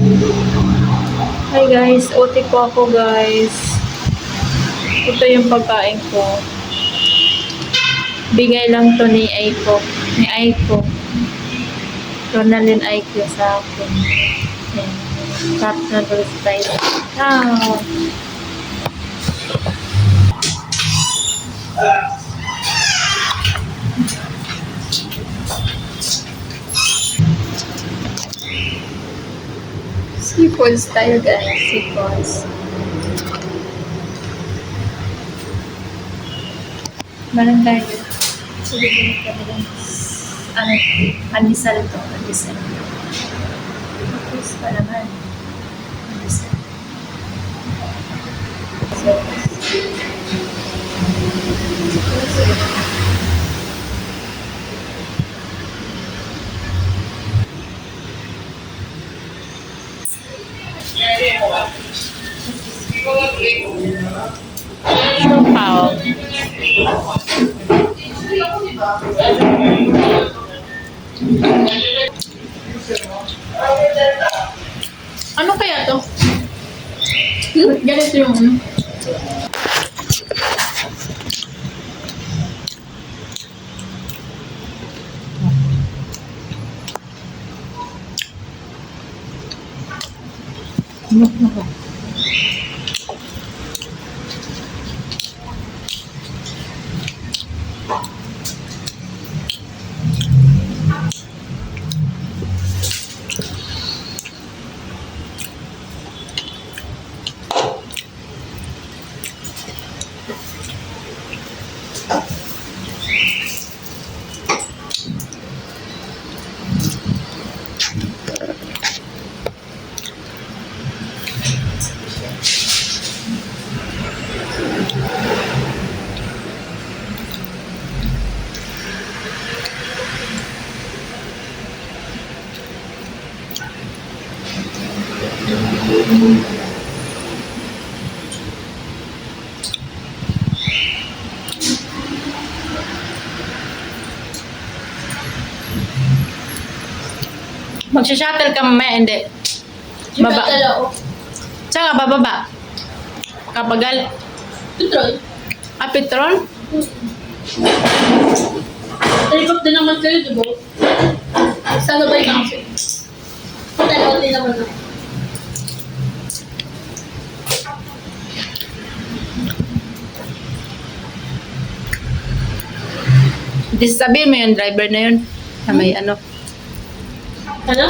Hi guys, OT po ako guys. Ito yung pagkain ko. Bigay lang to ni Aiko. Ni Aiko. Ronaldin Aiko sa akin. Ayan. Cup noodles tayo. Wow! Seafoods tayo guys. Seafoods. Barangay. Bibili kami ng ano, pandesal to. Pandesal. Tapos pa naman. Pandesal. So, Siopaw. Ano kaya to? Ganito yung ano. Magsha-shuttle ka mamaya, hindi. Baba. Saan ka bababa? Kapagal. Petrol. Ah, petrol? Talikot din naman kayo, di ba? Sa ka kasi. Talikot din naman ako. Sabihin mo yung driver na yun. Na may ano. Ano?